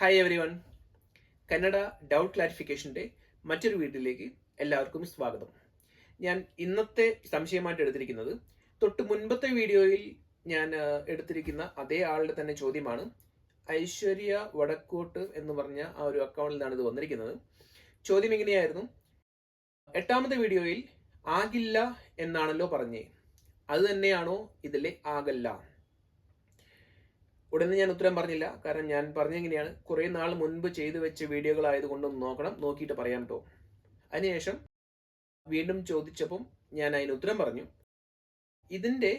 Hi everyone Kannada doubt ക്ലാരിഫിക്കേഷന്റെ മറ്റൊരു വീട്ടിലേക്ക് എല്ലാവർക്കും സ്വാഗതം. ഞാൻ ഇന്നത്തെ സംശയമായിട്ട് എടുത്തിരിക്കുന്നത് തൊട്ട് മുൻപത്തെ വീഡിയോയിൽ ഞാൻ എടുത്തിരിക്കുന്ന അതേ ആളുടെ തന്നെ ചോദ്യമാണ്. ഐശ്വര്യ വടക്കോട്ട് എന്ന് പറഞ്ഞ ആ ഒരു അക്കൗണ്ടിൽ നിന്നാണ് ഇത് വന്നിരിക്കുന്നത്. ചോദ്യം എങ്ങനെയായിരുന്നു എട്ടാമത്തെ വീഡിയോയിൽ ആകില്ല എന്നാണല്ലോ പറഞ്ഞേ. അത് തന്നെയാണോ ഇതിലെ ആകല്ല? ഉടനെ ഞാൻ ഉത്തരം പറഞ്ഞില്ല. കാരണം ഞാൻ പറഞ്ഞെങ്ങനെയാണ്? കുറേ നാൾ മുൻപ് ചെയ്തു വെച്ച വീഡിയോകൾ ആയതുകൊണ്ടും നോക്കണം. നോക്കിയിട്ട് പറയാം കേട്ടോ അതിനുശേഷം വീണ്ടും ചോദിച്ചപ്പം ഞാൻ അതിന് ഉത്തരം പറഞ്ഞു. ഇതിന്റെ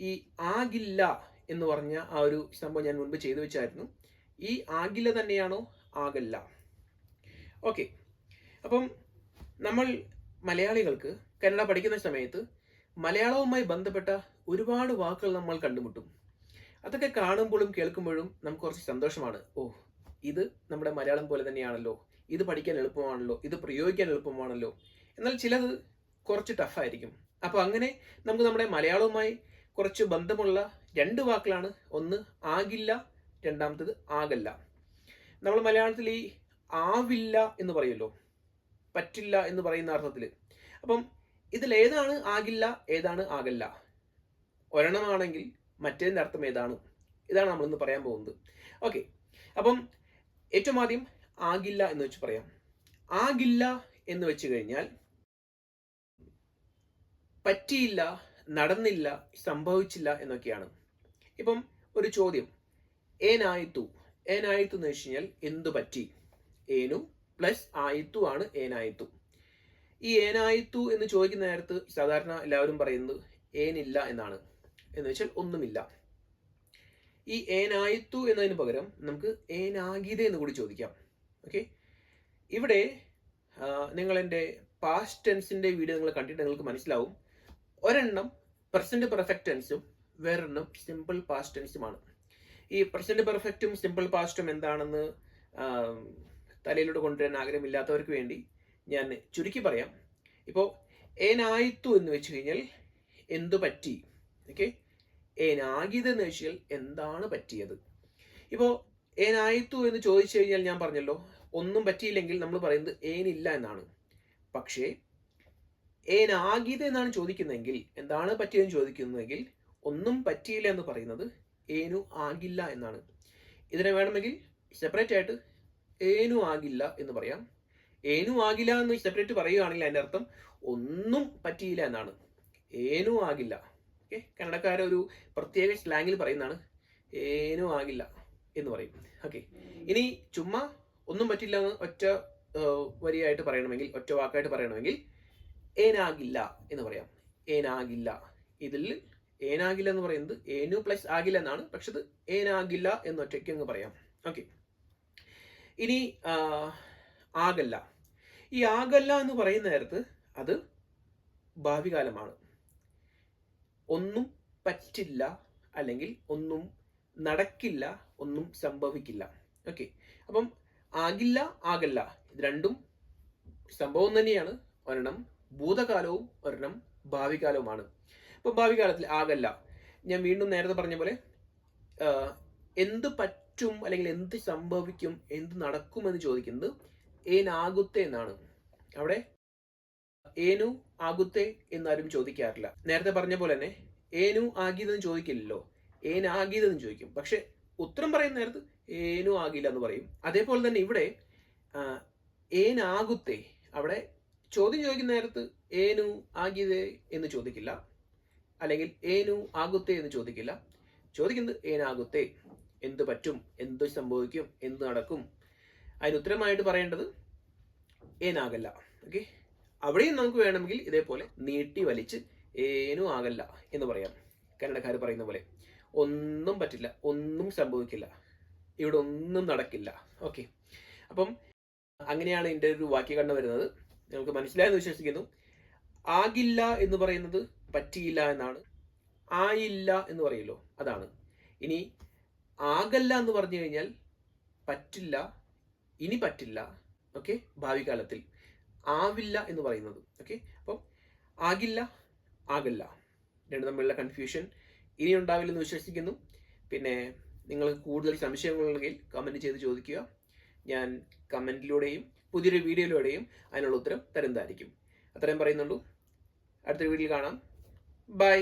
ഈ ആകില്ല എന്ന് പറഞ്ഞ ആ ഒരു സംഭവം ഞാൻ മുൻപ് ചെയ്തു വെച്ചായിരുന്നു. ഈ ആകില്ല തന്നെയാണോ? ആകല്ല. ഓക്കെ. അപ്പം നമ്മൾ മലയാളികൾക്ക് കന്നഡ പഠിക്കുന്ന സമയത്ത് മലയാളവുമായി ബന്ധപ്പെട്ട ഒരുപാട് വാക്കുകൾ നമ്മൾ കണ്ടുമുട്ടും. അതൊക്കെ കാണുമ്പോഴും കേൾക്കുമ്പോഴും നമുക്ക് കുറച്ച് സന്തോഷമാണ്. ഓ ഇത് നമ്മുടെ മലയാളം പോലെ തന്നെയാണല്ലോ. ഇത് പഠിക്കാൻ എളുപ്പമാണല്ലോ. ഇത് പ്രയോഗിക്കാൻ എളുപ്പമാണല്ലോ. എന്നാൽ ചിലത് കുറച്ച് ടഫായിരിക്കും അപ്പോൾ അങ്ങനെ നമുക്ക് നമ്മുടെ മലയാളവുമായി കുറച്ച് ബന്ധമുള്ള രണ്ട് വാക്കുകളാണ്. ഒന്ന് ആകില്ല. രണ്ടാമത്തത് ആകല്ല. നമ്മൾ മലയാളത്തിൽ ഈ ആവില്ല എന്ന് പറയുമല്ലോ. പറ്റില്ല എന്ന് പറയുന്ന അർത്ഥത്തിൽ. അപ്പം ഇതിൽ ഏതാണ് ആകില്ല ഏതാണ് ആകല്ല? ഒരെണ്ണമാണെങ്കിൽ മറ്റേതിന്റെ അർത്ഥം ഏതാണ്? ഇതാണ് നമ്മളിന്ന് പറയാൻ പോകുന്നത്. ഓക്കെ അപ്പം ഏറ്റവും ആദ്യം ആകില്ല എന്ന് വെച്ച് പറയാം. ആകില്ല എന്ന് വെച്ച് കഴിഞ്ഞാൽ പറ്റിയില്ല നടന്നില്ല സംഭവിച്ചില്ല എന്നൊക്കെയാണ്. ഇപ്പം ഒരു ചോദ്യം. ഏനായിത്തു ഏനായിത്തു എന്ന് വെച്ച് കഴിഞ്ഞാൽ എന്തു പറ്റി? ഏനു പ്ലസ് ആയിത്തു ആണ് ഏനായിത്തു ഈ ഏനായിത്തു എന്ന് ചോദിക്കുന്ന നേരത്ത് സാധാരണ എല്ലാവരും പറയുന്നത് ഏനില്ല എന്നാണ്. എന്ന് വെച്ചാൽ ഒന്നുമില്ല. ഈ ഏനായിത്തു എന്നതിന് പകരം നമുക്ക് ഏനാഗീത എന്ന് കൂടി ചോദിക്കാം. ഓക്കെ ഇവിടെ നിങ്ങൾ എന്റെ പാസ്റ്റ് ടെൻസിന്റെ വീഡിയോ നിങ്ങൾ കണ്ടിട്ട് നിങ്ങൾക്ക് മനസ്സിലാവും. ഒരെണ്ണം പ്രസന്റ് പെർഫെക്റ്റ് ടെൻസും വേറൊരെണ്ണം സിമ്പിൾ പാസ്റ്റ് ടെൻസുമാണ് ഈ പ്രസന്റ് പെർഫെക്റ്റും സിമ്പിൾ പാസ്റ്റും എന്താണെന്ന് തലയിലൂടെ കൊണ്ടുവരാൻ ആഗ്രഹമില്ലാത്തവർക്ക് വേണ്ടി ഞാൻ ചുരുക്കി പറയാം. ഇപ്പോൾ ഏനായിത്തു എന്ന് വെച്ച് കഴിഞ്ഞാൽ എന്തു പറ്റി ഓക്കെ ഏനാകിത് എന്ന് വെച്ചാൽ എന്താണ് പറ്റിയത്? ഇപ്പോൾ ഏനായിത്തു എന്ന് ചോദിച്ചു കഴിഞ്ഞാൽ ഞാൻ പറഞ്ഞല്ലോ ഒന്നും പറ്റിയില്ലെങ്കിൽ നമ്മൾ പറയുന്നത് ഏനില്ല എന്നാണ്. പക്ഷേ ഏനാഗിത എന്നാണ് ചോദിക്കുന്നതെങ്കിൽ എന്താണ് പറ്റിയതെന്ന് ചോദിക്കുന്നതെങ്കിൽ ഒന്നും പറ്റിയില്ല എന്ന് പറയുന്നത് ഏനു ആകില്ല എന്നാണ്. ഇതിനെ വേണമെങ്കിൽ സെപ്പറേറ്റ് ആയിട്ട് ഏനു ആകില്ല എന്ന് പറയാം. ഏനു ആകില്ല എന്ന് സെപ്പറേറ്റ് പറയുകയാണെങ്കിൽ അതിന്റെ അർത്ഥം ഒന്നും പറ്റിയില്ല എന്നാണ്. ഏനു ആകില്ല. ഓക്കെ കന്നഡക്കാരെ ഒരു പ്രത്യേക സ്ലാങ്ങിൽ പറയുന്നതാണ് ഏനും ആകില്ല എന്ന് പറയും. ഓക്കെ ഇനി ചുമ്മാ ഒന്നും പറ്റില്ല എന്ന് ഒറ്റ വരിയായിട്ട് പറയണമെങ്കിൽ ഒറ്റ വാക്കായിട്ട് പറയണമെങ്കിൽ ഏനാകില്ല എന്ന് പറയാം. ഏനാകില്ല. ഇതിൽ ഏനാകില്ല എന്ന് പറയുന്നത് ഏനു പ്ലസ് ആകില്ല എന്നാണ്. പക്ഷെ ഇത് ഏനാകില്ല എന്ന് ഒറ്റയ്ക്ക് അങ്ങ് പറയാം. ഓക്കെ ഇനി ആകല്ല. ഈ ആകല്ല എന്ന് പറയുന്ന നേരത്ത് അത് ഭാവി കാലമാണ് ഒന്നും പറ്റില്ല അല്ലെങ്കിൽ ഒന്നും നടക്കില്ല ഒന്നും സംഭവിക്കില്ല. ഓക്കെ അപ്പം ആകില്ല ആകല്ല. ഇത് രണ്ടും സംഭവം തന്നെയാണ്. ഒരെണ്ണം ഭൂതകാലവും ഒരെണ്ണം ഭാവികാലവുമാണ്. അപ്പം ഭാവി കാലത്തിൽ ആകല്ല. ഞാൻ വീണ്ടും നേരത്തെ പറഞ്ഞ പോലെ എന്ത് പറ്റും അല്ലെങ്കിൽ എന്ത് സംഭവിക്കും എന്ത് നടക്കുമെന്ന് ചോദിക്കുന്നത് ഏനാകുത്തെ എന്നാണ്. അവിടെ ഏനു ആകുത്തെ എന്നാരും ചോദിക്കാറില്ല. നേരത്തെ പറഞ്ഞ പോലെ തന്നെ ഏനു ആകിയതെന്ന് ചോദിക്കില്ലല്ലോ. ഏനാകിയതെന്ന് ചോദിക്കും. പക്ഷെ ഉത്തരം പറയുന്ന നേരത്ത് ഏനു ആകില്ല എന്ന് പറയും. അതേപോലെ തന്നെ ഇവിടെ ഏനാകുത്തെ അവിടെ ചോദ്യം ചോദിക്കുന്ന നേരത്ത് ഏനു ആകിയതേ എന്ന് ചോദിക്കില്ല. അല്ലെങ്കിൽ ഏനു ആകുത്തെ എന്ന് ചോദിക്കില്ല. ചോദിക്കുന്നത് ഏനാകുത്തെ എന്ത് പറ്റും എന്ത് സംഭവിക്കും എന്ത് നടക്കും. അതിന് ഉത്തരമായിട്ട് പറയേണ്ടത് ഏനാകല്ല. ഓക്കെ? അവിടെയും നമുക്ക് വേണമെങ്കിൽ ഇതേപോലെ നീട്ടി വലിച്ച് ഏനും ആകല്ല എന്ന് പറയാം. കന്നഡക്കാർ പറയുന്ന പോലെ. ഒന്നും പറ്റില്ല ഒന്നും സംഭവിക്കില്ല. ഇവിടെ ഒന്നും നടക്കില്ല. ഓക്കെ അപ്പം അങ്ങനെയാണ് എന്റെ ഒരു വാക്യഘടന വരുന്നത്. നമുക്ക് മനസ്സിലായെന്ന് വിശ്വസിക്കുന്നു. ആകില്ല എന്ന് പറയുന്നത് പറ്റിയില്ല എന്നാണ്. ആയില്ല എന്ന് പറയുമല്ലോ അതാണ്. ഇനി ആകല്ല എന്ന് പറഞ്ഞു കഴിഞ്ഞാൽ പറ്റില്ല ഇനി പറ്റില്ല ഓക്കെ ഭാവി കാലത്തിൽ. ആവില്ല എന്ന് പറയുന്നത്. ഓക്കെ അപ്പം ആകില്ല ആകല്ല. രണ്ട് തമ്മിലുള്ള കൺഫ്യൂഷൻ ഇനി ഉണ്ടാവില്ലെന്ന് വിശ്വസിക്കുന്നു. പിന്നെ നിങ്ങൾക്ക് കൂടുതൽ സംശയങ്ങളുണ്ടെങ്കിൽ കമന്റ് ചെയ്ത് ചോദിക്കുക. ഞാൻ കമന്റിലൂടെയും പുതിയൊരു വീഡിയോയിലൂടെയും അതിനുള്ള ഉത്തരം തരുന്നതായിരിക്കും. അത്രയും പറയുന്നുള്ളൂ. അടുത്തൊരു വീഡിയോയിൽ കാണാം. ബൈ